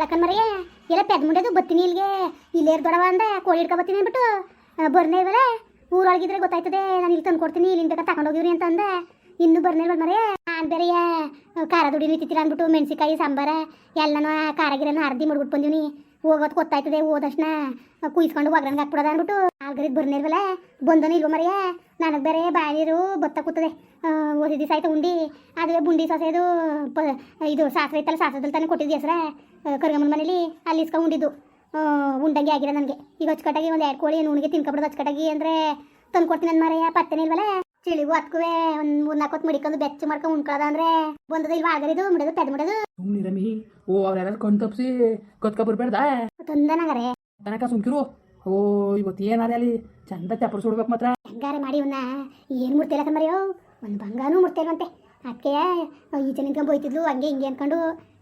ಅಲಕನ್ ಮರೆಯ ಎಲ್ಲ ಪೆದ್ ಮುಂಡೆದು ಬತ್ತೀನಿ ಇಲ್ಲಿಗೆ ಇಲ್ಲೇ ದೊಡವ ಅಂದ, ಕೋಳಿ ಹಿಡ್ಕೊ ಬತ್ತೀನಿ ಅಂದ್ಬಿಟ್ಟು ಬರ್ನೇ ಇವಲ್ಲ ಊರೊಳಗಿದ್ರೆ ಗೊತ್ತಾಯ್ತದೆ, ನಾನು ಇಲ್ಲಿ ತಂದು ಕೊಡ್ತೀನಿ, ಇಲ್ಲಿಂದ ಬೇಕಾ ತಗೊಂಡೋಗಿವ್ರಿ ಅಂತ ಅಂದ. ಇನ್ನೂ ಬರ್ನೇ ಇಲ್ವಲ್ಲ ಮರೆಯ ನಾನು ಬೇರೆಯ ಖಾರ ದುಡಿ ಅಂದ್ಬಿಟ್ಟು ಮೆಣಸಿಕಾಯಿ ಸಾಂಬಾರ ಎಲ್ಲನೂ ಖಾರಗಿರನ ಅರ್ದಿ ಮಾಡ್ಬಿಟ್ಟು ಬಂದೀನಿ ಹೋಗೋದು ಗೊತ್ತಾಯ್ತದೆ ಹೋದಷ್ಟನ ಕುಯ್ಸ್ಕೊಂಡು ಒಗ್ಗರಣೆ ಹಾಕ್ಬಿಡೋದ ಅಂದ್ಬಿಟ್ಟು ಆಲ್ಗರಿದ್ ಬರ್ನೇ ಇಲ್ವಲ್ಲ ಬಂದನು ಇಲ್ವ ಮರಿಯ ನನಗೆ ಬೇರೆ ಬಾಯಿರು ಬತ್ತ ಕೂತದೆ. ಓದಿ ದಿವಸ ಆಯ್ತು ಉಂಡಿ ಅದುವೇ ಬುಂಡಿ ಸೊಸೆದು ಪ, ಇದು ಸಾಸಿವೆ ಐತಲ್ಲ ಸಾಸದಲ್ಲಿ ತಾನೇ ಕೊಟ್ಟಿದ್ದು ಹೆಸ್ರ. ಕರ್ಗಮ್ಮನ ಮನೇಲಿ ಅಲ್ಲಿ ಇಸ್ಕೊಂಡು ಉಂಡಿದ್ದು. ಉಂಡಂಗೆ ಆಗಿರೋ ನನಗೆ. ಈಗ ಅಚ್ಚುಕಟ್ಟಾಗಿ ಒಂದು ಎರಡು ಕೋಳಿ ನುಣಿಗೆ ತಿನ್ಕೊಬಿಡೋದು ಅಚ್ಚುಕಟ್ಟಾಗಿ ಅಂದರೆ ತಂದು ಕೊಡ್ತೀನಿ ನನ್ನ ಮರೆಯ ಪತ್ತೆನೇ ಇಲ್ವಲ್ಲ ಚಿಳಿಗೂ ಹತ್ಕುವೆ ಒಂದು ಮೂರ್ ನಾಲ್ಕು ಹೊತ್ತು ಮಡಿಕೊಂಡು ಬೆಚ್ಚ ಮಾಡ್ಕೊಂಡು ಉಣ್ಕೊಳದ ಅಂದ್ರೆ ಬಂದದ ಇಲ್ವಾ ಆಗರಿದು ಮುಡದು ಪೆದ್ ಮುಡದು. ಸುಮ್ಮನೆ ರಮಿ ಓ ಅವ್ರೆಲ್ಲ ಕಣ್ ಕತ್ಕ ಬರ್ಬೇಡ್ದ ತಂದನಗರೆ ತನಕ ಸುಮ್ಕಿರು. ಓ ಇವತ್ತು ಏನಾದ್ರೆ ಅಲ್ಲಿ? ಚಂದ ಚಪ್ಪರ್ ಸುಡ್ಬೇಕು ಮಾತ್ರ. ಹೆಂಗಾರೆ ಮಾಡಿ ಇವನ್ನ ಏನ್ ಮುಡ್ತಿಲ್ಲ ಕಮ್ಮರಿಯೋ ಒಂದು ಬಂಗಾನು ಮುಡ್ತಿಲ್ವಂತೆ ಅದಕ್ಕೆ ಈಚೆ ನಿಂತ್ಕೊಂಡು ಬೋಯ್ತಿದ್ಲು ಹಂಗೆ ಹಿಂಗೆ ಅನ್ಕೊಂಡು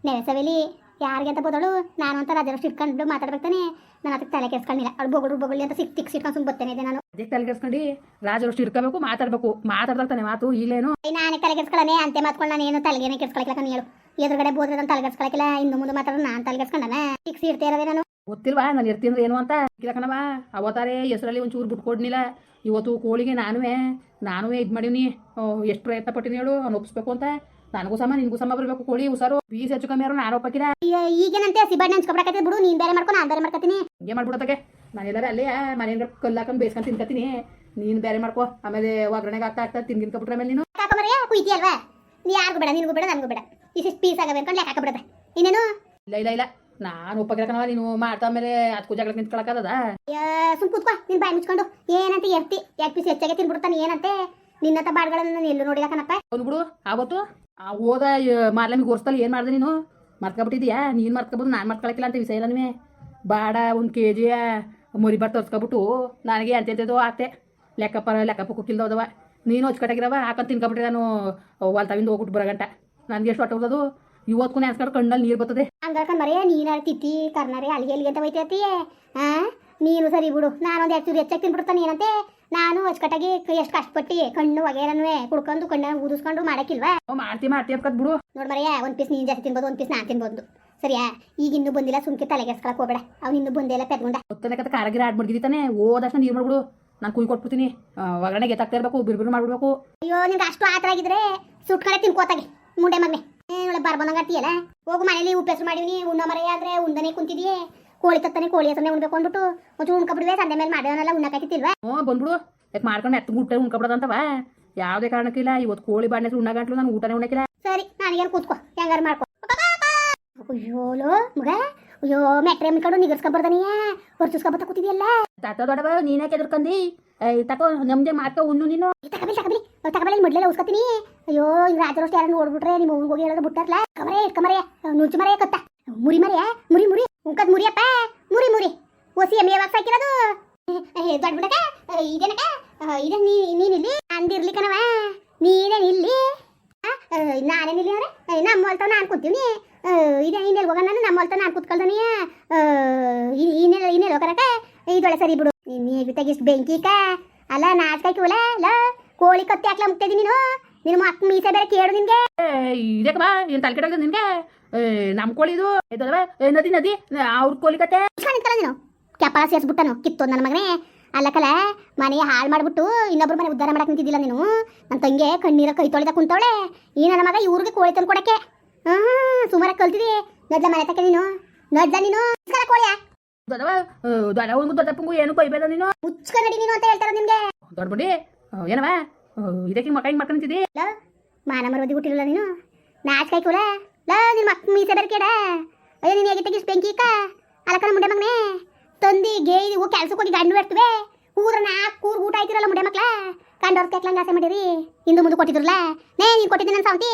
ನೆರೆಸವೇಲಿ ಯಾರಿಗೆ ಅಂತ ಬೋದಳು ನಾನು ಅಂತ ರಾಜರಷ್ಟು ಇಟ್ಕೊಂಡು ಮಾತಾಡ್ಬೇಕಾನೆ ನಾನು ಅದಕ್ಕೆ ತಲೆ ಕೆಡ್ಸ್ಕೊಂಡಿಲ್ಲ ಅವಳು ಬೊಗಳು ಬೊಗಳಿ ಅಂತ ಸಿಕ್ ತಿಕ್ ಸಿಟ್ಕೊಂಡು ಸುಮ್ಮನೆ ಬರ್ತೇನೆ ಇದೆ ನಾನು. ಅದಕ್ಕೆ ತಲೆ ಕೆಡ್ಸ್ಕೊಂಡು ರಾಜರಷ್ಟು ಇಟ್ಕೋಬೇಕು ಮಾತಾಡ್ಬೇಕು. ಮಾತಾಡ್ದಾಗ ಮಾತು ಇಲ್ಲೇನು ನಾನೇ ತಲೆ ಕೆಡ್ಸ್ಕೊಳ್ಳನೆ ಅಂತೆ ಮಾತ್ಕೊಂಡು ನಾನು ಏನು ತಲೆಗೇನೆ ಕೆಡ್ಸ್ಕೊಳಕಿಲ್ಲ ಕಮ್ಮಿ ಹೇಳು ಎದುರುಗಡೆ ಬೋದ್ರೆ ನಾನು ತಲೆ ಕೆಡ್ಸ್ಕೊಳಕಿಲ್ಲ ಇನ್ನು ಮುಂದೆ ಮಾತಾಡೋದು ನಾನು ತಲೆ ಕೆಡ್ಸ್ಕೊಂಡನ? ಸಿಕ್ಸ್ ಇರ್ತಾ ಇರೋದೇ ನಾನು. ಗೊತ್ತಿಲ್ವಾ ನಾನು ಇರ್ತೀನಿ ಏನು ಅಂತ? ಕಣವ ಅವತ್ತಾರೆ ಹೆಸರಲ್ಲಿ ಒಂಚೂರು ಬಿಟ್ಕೊಡ್ನಿಲ್ಲ ಇವತ್ತು ಕೋಳಿಗೆ ನಾನುವೇ ನಾನುವೇ ಇದು ಮಾಡೀನಿ ಎಷ್ಟು ಪ್ರಯತ್ನ ಪಟ್ಟಿನಿ ಹೇಳು ಅವ್ನು ಒಪ್ಪಿಸ್ಬೇಕು ಅಂತ. ನನಗೂ ಸಮ ನಿನಗೂ ಸಮ ಬರಬೇಕು ಕೋಳಿ ಉಸಾರು ಬೀಸ್ ಹೆಚ್ಚು ಕಮ್ಮಿ ಯಾರು ನಾನು ಒಪ್ಪಕ್ಕಿಲ್ಲ ಈಗೇನಂತೆ ಸಿಬಾಡ್ ನೆನ್ಸ್ಕೊಬಿಡಕತ್ತೆ ಬಿಡು ನೀನ್ ಬೇರೆ ಮಾಡ್ಕೊಂಡು ನಾನು ಬೇರೆ ಮಾಡ್ಕೊತೀನಿ ಹಿಂಗೆ ಮಾಡ್ಬಿಡೋದಕ್ಕೆ ನಾನೆಲ್ಲರೂ ಅಲ್ಲೇ ಮನೆಯಿಂದ ಕಲ್ಲು ಬೇಸ್ಕೊಂಡ್ ಬೇಸ್ಕೊಂಡು ತಿನ್ಕತೀನಿ ನೀನು ಬೇರೆ ಮಾಡ್ಕೋ ಆಮೇಲೆ ಒಗ್ಗರಣೆಗೆ ಆಗ್ತಾ ಆಗ್ತಾ ತಿನ್ಗಿನ್ಕೊಬಿಟ್ರೆ ಮೇಲೆ ನೀನು. ಕಾಕಮರಿಯ ಕುಯ್ತಿ ಅಲ್ವಾ? ನೀ ಯಾರಿಗೂ ಬೇಡ ನಿನಗೂ ಬೇಡ ನನಗೂ ಬೇಡ. ಇಷ್ಟು ಪೀಸ್ ಆಗಬೇಕು ಲೆಕ್ಕ ಹಾಕಬಿಡದೆ. ಇನ್ನೇನು? ಇಲ್ಲ ಇಲ್ಲ ಇಲ್ಲ. ನಾನು ಉಪಗ್ರಹ ನೀನು ಮಾಡ್ತಾ ಆಮೇಲೆ ಅದಕ್ಕೂ ಜಗಳ ನಿಂತ್ಕೊಳಕದ ಸುಮ್ ಕೂತ್ಕೋ ನೀನ್ ಬಾಯಿ ಮುಚ್ಕೊಂಡು. ಏನಂತ ಎರ್ತಿ ಎರಡು ಪೀಸ್ ಹೆಚ್ಚಾಗೆ ತಿನ್ಬಿಡ್ತಾನೆ ಏನಂತೆ? ನಿನ್ನಂತ ಬಾಡ್ಗಳನ್ನ ನಾನು ಎಲ್ಲೂ ನೋಡಿದಾಕನಪ್ಪ ಕಣಪ್ಪ. ಬಂದ್ಬಿಡು ಆವತ್ತು? ಆ, ಹೋದ ಮಾರ್ಲಮಿ ಗೋರಿಸ್ತಲ್ಲ ಏನು ಮಾಡಿದೆ ನೀನು? ಮರ್ಕೊಬಿಟ್ಟಿದ್ಯಾ ನೀನು ಮರ್ಕೊಬೋದು ನಾನು ಮರ್ಕೊಳಕ್ಕಿಲ್ಲ ಅಂತ ವಿಷಯ ಇಲ್ಲ ಬಾಡ, ಒಂದು ಕೆ ಜಿಯ ಮರಿಬಾರ್ದು ತೋರಿಸ್ಕೊಬಿಟ್ಟು ನನಗೆ ಅಂತೆಂತದೋ ಆತೆ. ಲೆಕ್ಕಪ್ಪ ಲೆಕ್ಕಪ್ಪ ಹೋದವ ನೀನು ಹೊಚ್ಕಟ್ಟಾಗಿರವ ಹಾಕೊಂಡು ತಿನ್ಕೊಬಿಟ್ರೆ ನಾನು ಹೊಲ್ತಾವಿಂದ ಹೋಗ್ಬಿಟ್ಟು ಬರಗಂಟ ನನಗೆ ಎಷ್ಟು ಹೊಟ್ಟೆ ಹೋಗೋದು ಇವತ್ತು ನೆನ್ಸ್ಕೊಂಡು ಕಣ್ಣಲ್ಲಿ ನೀರು ಬರ್ತದೆ. ಹಂಗಾಕ ಮರೇ ನೀನು ತಿತ್ತಿ ಕರ್ನಾರೆ ಅಲ್ಲಿಗೆ ಅಲ್ಲಿಗೆ ಅಂತ ಹೋಯ್ತೈತಿ ಆ? ನೀನು ಸರಿ ಬಿಡು, ನಾನೊಂದು ಹೆಚ್ಚು ಹೆಚ್ಚಾಗಿ ತಿನ್ಬಿಡ್ತಾನೆ ಏನಂತೆ? ನಾನು ಅಚ್ಚುಕಟ್ಟಾಗಿ ಎಷ್ಟು ಕಷ್ಟಪಟ್ಟಿ ಕಣ್ಣು ವಗೇರನ್ವೇ ಕುಡ್ಕೊಂಡು ಕಣ್ಣ ಊದಿಸ್ಕೊಂಡು ಮಾಡಕ್ಕಿಲ್ವಾ? ಓ ಮಾಡ್ತಿ ಮಾಡ್ತಿ ಅಪ್ಕದ್ ಬಿಡು. ನೋಡ್ ಮರೆಯ ಒಂದ್ ಪೀಸ್ ನೀನ್ ಜಾಸ್ತಿ ತಿನ್ಬೋದು ಒಂದ್ ಪೀಸ್ ನಾನು ತಿನ್ಬೋದು. ಸರಿಯಾ? ಈಗ ಇನ್ನೂ ಬಂದಿಲ್ಲ ಸುಮ್ಕೆ ತಲೆಗೆಸ್ಕೊಳಕ್ ಹೋಗ್ಬೇಡ. ಅವ್ನು ಇನ್ನೂ ಬಂದಿಲ್ಲ ಪೆದ್ಗೊಂಡ ಗೊತ್ತನೆ ಕತೆ ಕಾರಾಗಿರ ಆಡ್ ಮಾಡ್ಗಿದಿತಾನೆ ಹೋದಷ್ಟು ನೀರು ಮಾಡ್ಬಿಡು. ನಾನು ಕುಯ್ ಕೊಟ್ಬಿಡ್ತೀನಿ. ಒಗ್ಗರಣೆಗೆ ಎತ್ತಾಗ್ತಾ ಇರಬೇಕು ಬಿರ್ಬಿರು ಮಾಡ್ಬಿಡ್ಬೇಕು. ಅಯ್ಯೋ ನಿಂಗೆ ಅಷ್ಟು ಆತರ ಆಗಿದ್ರೆ ಸುಟ್ಕಡೆ ತಿನ್ಕೋತಾಗೆ ಮುಂಡೆ ಮಮ್ಮಿ. ಒಳ್ಳೆ ಬರ್ಬಂದಂಗಟ್ಟಿಯಲ್ಲ ಹೋಗು ಮನೇಲಿ ಉಪ್ಪು ಹೆಸರು ಉಣ್ಣ ಮರೆಯ ಆದ್ರೆ ಉಂದನೆ ಕುಂತಿದೀಯೇ. ಕೋಳಿ ತತ್ತಾನೆ ಕೋಳಿ ಹೆಸರನ್ನೇ ಉಣ್ಬೇಕು ಅಂದ್ಬಿಟ್ಟು ಒಂಚೂರು ಉಣ್ಕೊಬಿಡ್ವೆ ಸಂದೆ ಮೇಲೆ ಮಾಡಿದವನ್ನೆಲ್ಲ ಉಣ್ಣಕ್ಕಾಯ್ತಿಲ್ವಾ ಹ್ಞೂ ಬಂದ್ಬಿಡು. ಯಾಕೆ ಮಾಡ್ಕೊಂಡು? ಹತ್ತು ಗುಟ್ಟೆ ಉಣ್ಕೊಬಿಡೋದಂತವ ಯಾವುದೇ ಕಾರಣಕ್ಕಿಲ್ಲ ಇವತ್ತು ಕೋಳಿ ಬಾಣೆ ಉಣ್ಣಗಂಟ್ಲು ನಾನು ಊಟನೇ ಉಣ್ಣಕ್ಕಿಲ್ಲ ಸರಿ ನನಗೇನು ಕೂತ್ಕೋ ಹೆಂಗಾರು ಮಾಡ್ಕೊ. ಅಯ್ಯೋಲೋ ಮಗ. ಅಯ್ಯೋ ಮೆಟ್ರೆ ಮಿಕೊಂಡು ನಿಗರ್ಸ್ಕೊಬರ್ದನೀಯ ಹೊರ್ಚಿಸ್ಕೊಬತ್ತ ಕೂತಿದ್ಯಲ್ಲ? ತಾತ ದೊಡ್ಡವ ನೀನೇ ಕೆದರ್ಕಂದಿ? ತಕೋ ನಮ್ದೆ ಮಾಡ್ಕೊ ಉಣ್ಣು ನೀನು. ತಕಬಲಿ ತಕಬಲಿ. ತಕಬಲಿ ಮೊಡ್ಲೆಲ್ಲ ಉಸ್ಕೊತೀನಿ. ಅಯ್ಯೋ ಹಿಂಗೆ ರಾಜರೋಷ್ಟು ಯಾರನ್ನು ನೋಡ್ಬಿಟ್ರೆ ನಿಮ್ಮ ಹೋಗಿ ಹೇಳೋದು ಬಿಟ್ಟಾರಲ್ಲ ಕಮರೆ ಇಟ್ಕಮರೆ ನುಚ್ಚು ಮರೆ ಕತ್ತ. ಮುರಿ ಮರೆಯ ಮುರಿ ಮುರಿ. ಉಂಕದ್ ಮುರಿಯಪ್ಪ? ಮುರಿ ಮುರಿ. ಓಸಿ ಎಮ್ಮೆ ಯಾವಾಗ ಸಾಕಿರೋದು ದೊಡ್ಡ ಬಿಡಕ ಇದೇನಕ ಇದೇ ನೀ, ನೀನಿಲ್ಲಿ? ಅಂದಿರ್ಲಿ ಕಣವ ನೀನೇನು ಇಲ್ಲಿ ನಾನೇನಿಲ್ಲಿ ಅವ್ರೆ? ನಮ್ಮ ಹೊಲ್ತಾವ ನಾನು ಕೂತೀವಿ ಇದೇ ಇನ್ನೆಲ್ಲಿ ಹೋಗೋಣ ನಾನು, ನಮ್ಮ ಹೊಲ್ತಾವ ನಾನು ಕೂತ್ಕೊಳ್ದಾನಿ ಇನ್ನೆಲ್ಲ ಇನ್ನೆಲ್ಲ ಹೋಗರಕ ಇದೊಳೆ ಸರಿ ಬಿಡು. ನೀನು ತೆಗಿಸ್ ಬೆಂಕಿ ಕ ಅಲ್ಲ ನಾಚ್ಕಾಯ್ತು ಅಲ್ಲ ಅಲ್ಲ, ಕೋಳಿ ಕತ್ತಿ ಹಾಕ್ಲ ಮುಗ್ತಿದಿ ನೀನು? ನಿನ್ನ ಮಕ್ಕ ಮೀಸೆ ಬೇರೆ ಕೇಳು ನಿನ್ಗೆ. ಇದಕ್ಕೆ ಬಾ ಏನು ತಲೆ ಕೆಡೋದು ನಿನಗೆ? ನಮ್ಮ ಕೋಳಿದು ನದಿ ನದಿ. ಅವ್ರ ಕೋಳಿ ಕತೆ. ನೀನು? ಕೆಪಾಲ ಸೇರಿಸ್ಬಿಟ್ಟನು ಕಿತ್ತು ನನ್ನ ಮಗನೇ. ಕಲ ಮನೆ ಹಾಳು ಮಾಡ್ಬಿಟ್ಟು ಇನ್ನೊಬ್ರು ಮನೆ ಉದ್ಧಾರ ಮಾಡಕ್ ನಿಂತಿದ್ದಿಲ್ಲ ನೀನು? ನನ್ನ ತಂಗೆ ಕಣ್ಣೀರ ಕೈ ತೊಳೆದ ಕುಂತವಳೆ. ಈ ನನ್ನ ಮಗ ಇವ್ರಿಗೆ ಕೋಳಿ ತಂದು ಕೊಡಕ್ಕೆ. ಹಾ ಸುಮಾರ ಕಲ್ತಿದಿ. ನಡ್ಲ ಮನೆ ತಕ್ಕ ನೀನು. ನಡ್ಲ ನೀನು. ಕೋಳಿಯ. ದೊಡ್ಡವ ದೊಡ್ಡವನಿಗೂ ದೊಡ್ಡಪ್ಪಂಗೂ ಏನು ಬೈಬೇಡ ನೀನು? ಮುಚ್ಕ ನಡಿ ನೀನು ಅಂತ ಹೇಳ್ತಾರ ನಿಮ್ಗೆ. ದೊಡ್ಡ ಬುಡಿ ಏನವ? ಇದಕ್ಕೆ ಮಕ್ಕ ಹಿಂಗೆ ಮಾಡ್ಕೊಂತಿದ್ದಿ ಮಾನ ಮರದಿ ಹುಟ್ಟಿರಲ್ಲ ನೀನು. ನಾಚ್ಕಾಯ್ ಕೂಲ. ಲ ಮಕ್ಕ ಮಕ್ ಮೀಸೆ ಬರ್ಕೇಡ ಕೇಡ ಅಯ್ಯೋ, ನೀನು ಹೇಗೆ ತೆಗಿಸ್ ಬೆಂಕಿ ಕ ಅಲಕನ ಮುಂಡೆ ಮಗನೇ. ತಂದಿ ಗೇ ಇವು ಕೆಲ್ಸಕ್ಕೆ ಹೋಗಿ ಗಂಡು ಇರ್ತವೆ ಊರ ನಾಲ್ಕು ಕೂರ್ ಊಟ ಆಯ್ತಿರಲ್ಲ ಮುಂಡೆ ಮಕ್ಳ? ಕಂಡವ್ರ ಕೆಕ್ಲಂಗ ಆಸೆ ಮಾಡಿರಿ. ಹಿಂದೆ ಮುಂದೆ ಕೊಟ್ಟಿದ್ರಲ್ಲ? ನೇ ನೀನು ಕೊಟ್ಟಿದ್ದೀನಿ ನನ್ನ ಸಾವಂತಿ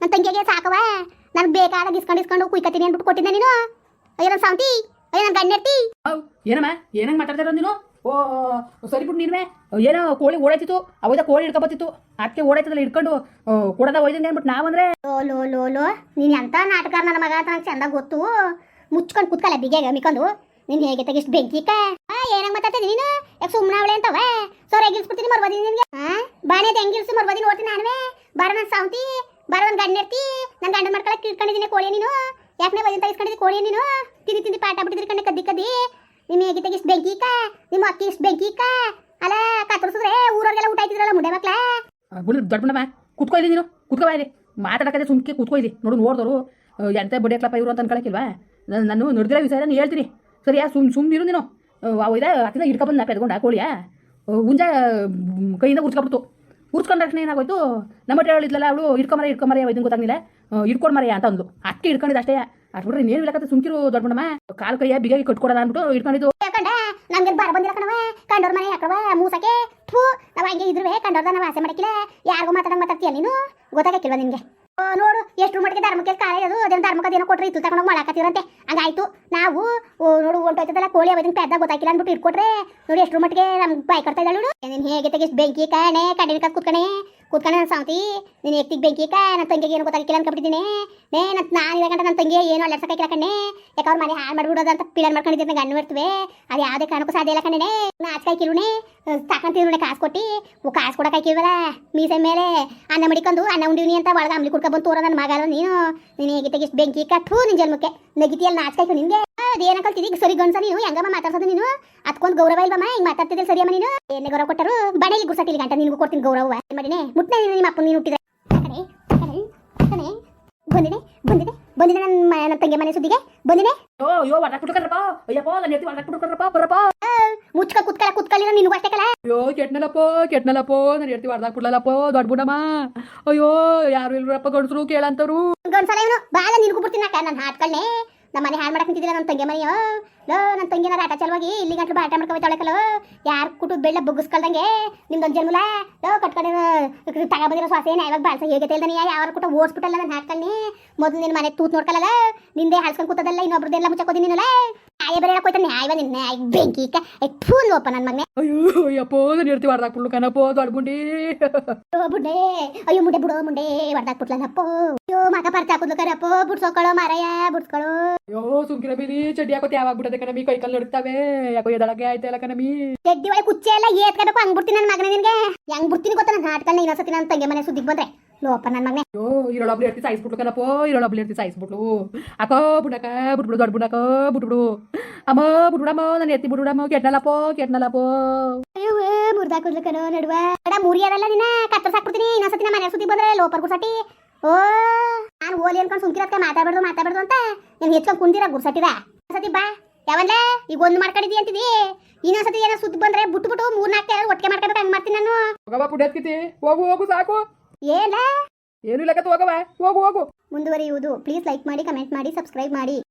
ನನ್ನ ತಂಗಿಗೆ ಸಾಕವ ನನಗೆ ಬೇಕಾದಾಗ ಇಸ್ಕೊಂಡು ಇಸ್ಕೊಂಡು ಕುಯ್ಕತ್ತೀನಿ ಅಂದ್ಬಿಟ್ಟು ಕೊಟ್ಟಿದ್ದೆ ನೀನು. ಅಯ್ಯೋ ನನ್ನ ಸಾವಂತಿ ಅಯ್ಯೋ ನನ್ನ ಗಂಡ ಏನಮ್ಮ? ಏನಂಗೆ ಮಾತಾಡ್ತಾರ ನೀನು? ಓ ಸರಿ ಬಿಟ್ಟು ನೀನುವೆ. ಏನೋ ಕೋಳಿ ಓಡಾಯ್ತಿತ್ತು ಅವಾಗ ಕೋಳಿ ಹಿಡ್ಕೊಬತ್ತಿತ್ತು ಅದಕ್ಕೆ ಓಡಾಯ್ತದಲ್ಲ, ಹಿಡ್ಕೊಂಡು ಕೊಡದ ಒಯ್ದಂಗೆ ಅಂದ್ಬಿಟ್ಟು ನಾವಂದ್ರೆ? ಲೋ ಲೋ ಲೋ ಲೋ, ನೀನು ಎಂತ ನಾಟಕ ನನ್ನ ಮಗ ಅಂತ ನಂಗೆ ಚಂದ ಗೊತ್ತು. ಮುಚ್ಕೊಂಡು ಕುತ್ಕಲ್ಲ ಬಿಗೆಗೆ ಮಿಕೊಂಡು ನೀನು ಹೇಗೆ ತೆಗಿಸ್ ಬೆಂಕಿ ಏನಂಗ್ ಮಾತಾಡ್ತಿದ್ದಿ ನೀನು? ಯಾಕೆ ಸುಮ್ಮನೆ ಅವಳೆ ಅಂತವ? ಸೋರ್ ಎಗಿಲ್ಸ್ಬಿಡ್ತೀನಿ ಮರ್ಬೋದಿನಿ ನಿನ್ಗೆ. ಬಾಣೆ ಹೆಂಗಿಲ್ಸು ಮರ್ಬೋದಿನಿ ನೋಡ್ತೀನಿ ನಾನುವೆ. ಬಾರ ನನ್ನ ಸಾವಂತಿ, ಬಾರ ನನ್ನ ಗಂಡ ಇರ್ತಿ ನನ್ನ ಗಂಡ ಮಾಡ್ಕೊಳಕ್ಕೆ ಇಟ್ಕೊಂಡಿದ್ದೀನಿ ಕೋಳಿ ನೀನು. ಯಾಕನೇ ಬದಿನ ತೆಗಿಸ್ಕೊಂಡಿದ್ದೀನಿ ಕೋಳಿ ನೀನು? ತಿಂದಿ ತಿಂದಿ ಪಾಠ ಬಿಟ್ಟಿದ್ರಿ ಕಣ್ಣೆ ಕದ್ದಿ ಕದ್ದಿ. ನಿಮ್ಮ ಹೇಗೆ ಇಷ್ಟು ಬೆಂಕಿ ಇಕ್ಕ ನಿಮ್ಮ ಅಕ್ಕಿ ಇಷ್ಟು ಬೆಂಕಿ ಇಕ್ಕ ಅಲ್ಲ ಕತ್ತರಿಸಿದ್ರೆ ಊರವ್ರಿಗೆಲ್ಲ ಊಟ ಆಯ್ತಿದ್ರಲ್ಲ ಮುಂಡೆ ಮಕ್ಳ? ಬುಲ್ ದೊಡ್ಡ ಬಾ ಕುತ್ಕೊ ಇಲ್ಲಿ ನೀನು. ಕುತ್ಕೋ ಬಾ ಇಲ್ಲಿ. ಸುಮ್ಕೆ ಕುತ್ಕೋ ಇಲ್ಲಿ. ನೋಡು ನೋಡ್ದವರು ಎಂತ ಬಡಿಯಕ್ಲಪ್ಪ ಇವರು ಅಂತ ಅನ್ಕೊಳಕ್ಕಿಲ್ವಾ ನಾನು ನೋಡಿದಿರೋ ವಿಷಯ ನಾನು ಹೇಳ್ತೀನಿ. ಸರಿಯಾ? ಸುಮ್ ಸುಮ್ಮನಿರು ನೀನು. ಇದ ಇದೆ ಅತ್ತಿಂದ ನಾ ಪೆದ್ಕೊಂಡ, ಕೋಳಿಯ? ಉಂಜ ಕೈಯಿಂದ ಉರ್ಸ್ಕೊಬಿಡ್ತು. ಉರ್ಸ್ಕೊಂಡ ತಕ್ಷಣ ಏನಾಗೋಯ್ತು? ನಮ್ಮ ಹೇಳಿದ್ಲಲ್ಲ, ಅವಳು ಹಿಡ್ಕೊಂಬರ ಹಿಡ್ಕೊಂಬರ ಇದನ್ನು ಗೊತ್ತಾಗ್ಲಿಲ್ಲ. ಹಿಡ್ಕೊಂಡು ಮರೆಯ ಅಂತ ಅಂದ್ಲು. ಅಕ್ಕಿ ಹಿಡ್ಕೊಂಡಿದ್ದು ಅಷ್ಟೇ. ಬಿಡ್ರಿ ನೀರು ಇಲ್ಲಕತ್ತೆ ಸುಮ್ಕಿರು ದೊಡ್ಡ ಬಣ್ಣಮ್ಮ ಕಾಲು ಕೈಯ ಬಿಗಾಗಿ ಕಟ್ಕೊಡೋದ ಅಂದ್ಬಿಟ್ಟು ಹಿಡ್ಕೊಂಡಿದ್ದು. ನಮ್ಗೆ ಬಾರ ಬಂದಿಲ್ಲ ಕಣವ ಕಂಡೋರ್ ಮನೆ ಹಾಕವ ಮೂಸಕ್ಕೆ. ಥೂ ನಾವು ಹಂಗೆ ಇದ್ರುವೆ ಕಂಡೋರ್ದ ನಾವು ಆಸೆ ಮಾಡಕ್ಕಿಲ್ಲ. ಯಾರಿಗೂ ಮಾತಾಡಂಗ ಮಾತಾಡ್ತೀಯ ನೀನು? ಗೊತ್ತಾಗಕ್ಕಿಲ್ವ ಓ, ನೋಡು ಎಷ್ಟು ಮಟ್ಟಿಗೆ ಧರ್ಮಕ್ಕೆ ಕಾಲ ಅದು. ಅದೇನು ಧರ್ಮಕ್ಕೆ ಏನೋ ಕೊಟ್ರಿ ಇತ್ತು ತಗೊಂಡೋಗಿ ಮಾಡಾಕತ್ತಿರಂತೆ ಹಂಗಾಯ್ತು. ನಾವು ನೋಡು ಹೊಂಟೋಯ್ತದಲ್ಲ ಕೋಳಿ ಅವತ್ತಿನ ಪೆದ್ದ ಗೊತ್ತಾಗಿಲ್ಲ ಅಂದ್ಬಿಟ್ಟು ಇಟ್ಕೊಟ್ರೆ ನೋಡಿ ಎಷ್ಟು ಮಟ್ಟಿಗೆ ನಮ್ಗೆ ಬಾಯ್ ಕೊಡ್ತಾ ಇದ್ದಾಳು ನೀನು ಹೇಗೆ ತೆಗೆಸ್ ಬೆಂಕಿ ಕಣೆ ಕಾತ್ ಕುತ್ಕಣೆ. ಕುತ್ಕಣೆ ನನ್ನ ಸಾಂತಿ ನೀನು ಎಕ್ತಿಗೆ ಬೆಂಕಿ ಕಾ, ನನ್ನ ತಂಗಿಗೆ ಏನು ಗೊತ್ತಾಗಿಲ್ಲ ಅನ್ಕೊಬಿಟ್ಟಿದ್ದೀನಿ ನೇ ನನ್ನ ನಾನು ಇವಾಗ ನನ್ನ ತಂಗಿ ಏನು ಅಳ್ಳರ್ಸಕ್ಕಾಗಿಲ್ಲ ಕಣ್ಣೆ ಯಾಕೆ ಅವ್ರ ಮನೆ ಹಾಳು ಮಾಡ್ಬಿಡೋದು ಅಂತ ಪಿಲರ್ ಮಾಡ್ಕೊಂಡಿದ್ದೀನಿ ಗಣ್ಣು ಇರ್ತವೆ. ಅದು ಯಾವುದೇ ಕಾರಣಕ್ಕೂ ಸಾಧ್ಯ ಇಲ್ಲ ಕಣ್ಣೆ ನಾಚಿಕಾಯಿ ಕಿರುಣೆ ತಕೊಂತೀವಿ ಕಾಸು ಕೊಟ್ಟು. ಕಾಸು ಕೊಡಕ್ಕಾಕಿಲ್ವಲ್ಲ ಮೀಸೆ ಮೇಲೆ. ಅನ್ನ ಮಡಿಕೊಂಡು, ಅನ್ನ ಉಂಡಿವ್ನಿ ಅಂತ ಒಳಗೆ ಅಂಬ್ಲಿ ಕುಡ್ಕೊಂಡು ತೋರೋ ನನ್ನ ಮಗ ಅಲ್ವ ನೀನು. ನೀನು ಹೇಗೆ ತೆಗಿಸ್ ಬೆಂಕಿ ಕಟ್ಟು ನಿನ್ ಜನ್ಮಕ್ಕೆ. ನೆಗಿತಿಯಲ್ಲಿ ನಾಚಿಕಾಯ್ತು ನಿನ್ಗೆ ಅದೇನ ಕಲ್ತಿದ್ದಿ ಸರಿ ಗಂಡ್ಸ ನೀನು ಹೆಂಗಮ್ಮ ಮಾತಾಡ್ಸೋದು ನೀನು? ಅದಕ್ಕೊಂದು ಗೌರವ ಇಲ್ವಮ್ಮ? ಹಿಂಗ್ ಮಾತಾಡ್ತಿದ್ದೆ ಸರಿಯಮ್ಮ ನೀನು? ಏನೇ ಗೌರವ ಕೊಟ್ಟರು? ಬಡಲಿ ಗುರ್ಸತಿಲಿ ಗಂಟ ನಿನಗೂ ಕೊಡ್ತೀನಿ ಗೌರವ ಮಾಡಿನೇ ನೀನು ನಿಮ್ಮ ಅಪ್ಪ ನೀನು ಹುಟ್ಟಿದ್ರೆ. ಬಂದಿದೆ ಬಂದಿದೆ ಬಂದಿದೆ ನನ್ನ ನನ್ನ ತಂಗಿ ಮನೆ ಸುದ್ದಿಗೆ? ಬಂದಿದೆ? ಯೋ ಯೋ ಹೊರಟಾಕ್ಬಿಟ್ಕಲ್ರಪ್ಪ ಅಯ್ಯಪ್ಪ ನನ್ನ ಎತ್ತಿ ಹೊರಟಾಕ್ಬಿಟ್ಕಲ್ರಪ್ಪ ಬರಪ್ಪ ಮುಚ್ಕ ಕುತ್ಕಲ ಕುತ್ಕಲಿಲ್ಲ ನಿನ್ಗೂ ಅಷ್ಟೇ ಕಲ. ಅಯ್ಯೋ ಕೆಟ್ನಲಪ್ಪ ಕೆಟ್ನಲಪ್ಪ ನನ್ನ ನಾನು ಹೇಳ್ತೀವಿ ಹೊಡೆದಾಕ್ಬಿಡ್ಲಲ್ಲಪ್ಪ ದೊಡ್ಡ ಬುಡಮ್ಮ. ಅಯ್ಯೋ ಯಾರು ಇಲ್ರಪ್ಪ ಗಂಡಸರು ಕೇಳಂತರು ಗಂಡಸಲ ಇವನು? ಬಾಳ ನಿನ್ಗೂ ಬಿಡ್ತೀನಿ ಅಕ್ಕ ನನ್ನ ಹಾಟ್ಕಳ್ನೆ ನಮ್ಮ ಮನೆ ಹಾಳು ಮಾಡಕ್ ನಿಂತಿದ್ದಿಲ್ಲ ನನ್ನ ತಂಗಿ ಮನೆಯೋ? ಲೋ ನನ್ನ ತಂಗಿನ ಆಟ ಚಲವಾಗಿ ಇಲ್ಲಿ ಗಂಟ್ಲು ಬಾಟ ಮಾಡ್ಕೊಳ್ತಾಳಕಲ್ಲ ಯಾರು ಕುಟು ಬೆಳ್ಳ ಬಗ್ಗಿಸ್ಕೊಳ್ದಂಗೆ? ನಿಮ್ದೊಂದು ಜನ್ಮಲ? ಲೋ ಕಟ್ಕೊಂಡಿರೋ ತಗೊಬಂದಿರೋ ಸ್ವಾಸೆ ಯಾವಾಗ ಬಾಳ್ಸ ಹೇಗೆ ತೇಳ್ದಾನೆ ಯಾರ ಕೂಟ ಓಡಿಸ್ಬಿಟ್ಟಲ್ಲ ನಾನು ಹಾಟ್ಕಳ್ನಿ ಮೊದಲು ನಿನ್ನ ಮನೆ ತೂತ್ ನೋಡ್ಕಲ್ಲ ನಿಂದೆ ಹಾಳ್ಸ್ಕೊಂಡು ಕೂತದಲ್ಲ, ಇನ್ನೊಬ್ರದ್ದೆಲ್ಲ ಮುಚ್ಚಕೋದಿ ನೀನಲ್ಲ? ಆಯ ಬೇರೆ ಹೋಯ್ತಾನೆ ನ್ಯಾಯವ ನಿನ್ನ ಬೆಂಕಿ ಫೂನ್ ಓಪ ನನ್ನ ಮಗನೆ. ಅಯ್ಯೋ ಅಯ್ಯಪ್ಪ ನಾನು ಹೇಳ್ತೀವಿ ಹೊಡೆದಾಕ್ಬಿಡ್ಲು ಕಣಪ್ಪ ದೊಡ್ಡ ಗುಂಡಿ. ಓ ಬುಡ್ಡೆ ಅಯ್ಯೋ ಮುಂಡೆ ಬಿಡೋ ಮುಂಡೆ ಹೊಡ್ದಾಕ್ಬಿಟ್ಲಲ್ಲಪ್ಪ ಅಯ್ಯೋ ಮಗ ಪರ್ಚ ಹಾಕುದ್ಲು ಕರಪ್ಪ ಬುಡ್ಸೋಕೊಳ್ಳೋ ಮಾರಾಯ ಬುಡ್ಸ್ಕೊಳ್ಳೋ ಅಯ್ಯೋ ಸುಮ್ಕಿರ ಬೀರಿ ಚಡ್ಡಿ ಹಾಕೋತಿ ಯಾವಾಗ ಬಿಡದೆ ಕಣಮಿ ಕೈ ಕಾಲು ನಡುತ್ತಾವೆ ಯಾಕೋ ಎದಳಗೆ ಆಯ್ತಲ್ಲ ಕಣಮಿ ಚಡ್ಡಿ ಒಳಗೆ ಕುಚ್ಚೆ ಎಲ್ಲ ಏತ್ಕೋಬೇಕು ಹಂಗ್ ಬಿಡ್ತೀನಿ ನನ್ನ ಮಗನೇ ನಿನ್ಗೆ. ಹೆಂಗ್ ಬಿಡ್ತೀನಿ ಗೊತ್ತಾ ನನ್ನ ಹಾಟ್ಕಲ್ನ ಇನ್ನೊಂದ್ಸತಿ ನನ್ನ ತಂಗಿ ಮನೆ ಸುದ್ದಿಗೆ ಬಂದ್ರೆ. ಲೋಪ ನನ್ನ ಮಗನೇ ಅಯ್ಯೋ ಇರೊಳಬ್ಲಿ ಎರ್ತಿ ಸಾಯಿಸ್ಬಿಟ್ಲು ಕಣಪ್ಪ ಇರೊಳಬ್ಲಿ ಎರ್ತಿ ಸಾಯಿಸ್ಬಿಟ್ಲು ಅಕೋ ಬುಡಕ ಬಿಟ್ಬಿಡು ದೊಡ್ಡ ಬುಡಕ ಬಿಟ್ಬಿಡು ಅಮ್ಮ ಬಿಟ್ಬಿಡಮ್ಮ ನಾನು ಎತ್ತಿ ಬಿಟ್ಬಿಡಮ್ಮ ಕೆಟ್ನಲ್ಲಪ್ಪ ಕೆಟ್ನಲ್ಲಪ್ಪ ಅಯ್ಯೋ ಮುರ್ದಾಕುದ್ಲು ಕಣೋ ನಡುವ ಅಡ ಮುರಿಯದಲ್ಲ ನಿನ್ನ ಕತ್ತರ್ಸ್ ಸಾಕ್ಬಿಡ್ತೀನಿ ಇನ್ನೊಂದ್ಸತಿ ನಮ್ಮ ಮನೆ ಸುದ್ದಿ ಬಂದ್ರೆ ಲೋಪರ್ ಗುರ್ಸಟಿ ಓ ನಾನು ಓಲಿ ಅನ್ಕೊಂಡು ಸುಮ್ಕಿರತ್ಕ ಮಾತಾಡ್ಬಾರ್ದು ಮಾತಾಡ್ಬಾರ್ದು ಅಂತ ನೀನು ಹೆಚ್ಕೊಂಡು ಕುಂದಿರ ಗುರ್ಸಟಿದ ಸತಿ ಬಾ ಯಾವಲ್ಲ ಈಗ ಒಂದು ಮಾಡ್ಕೊಂಡಿದ್ದಿ ಅಂತಿದಿ ಇನ್ನೊಂದ್ಸತಿ ಏನೋ ಸುದ್ದಿ ಬಂದ್ರೆ ಬಿಟ್ಟು ಬಿಟ್ಟು ಮೂರ್ ನಾಲ್ಕು ಒಟ್ಟಿಗೆ ಮಾಡ್ಕೊಬೇಕು ಹಂಗ್ ಮಾಡ್ತೀನಿ ನಾನು ಹೋಗವ ಪುಣ್ಯತ್ಕಿತಿ ಹೋಗು ಹೋಗು ಸಾಕು ಏನ? ಏನು ಹೋಗವ ಹೋಗು ಹೋಗು. ಮುಂದುವರಿಯುವುದು. ಪ್ಲೀಸ್ ಲೈಕ್ ಮಾಡಿ ಕಮೆಂಟ್ ಮಾಡಿ ಸಬ್ಸ್ಕ್ರೈಬ್ ಮಾಡಿ.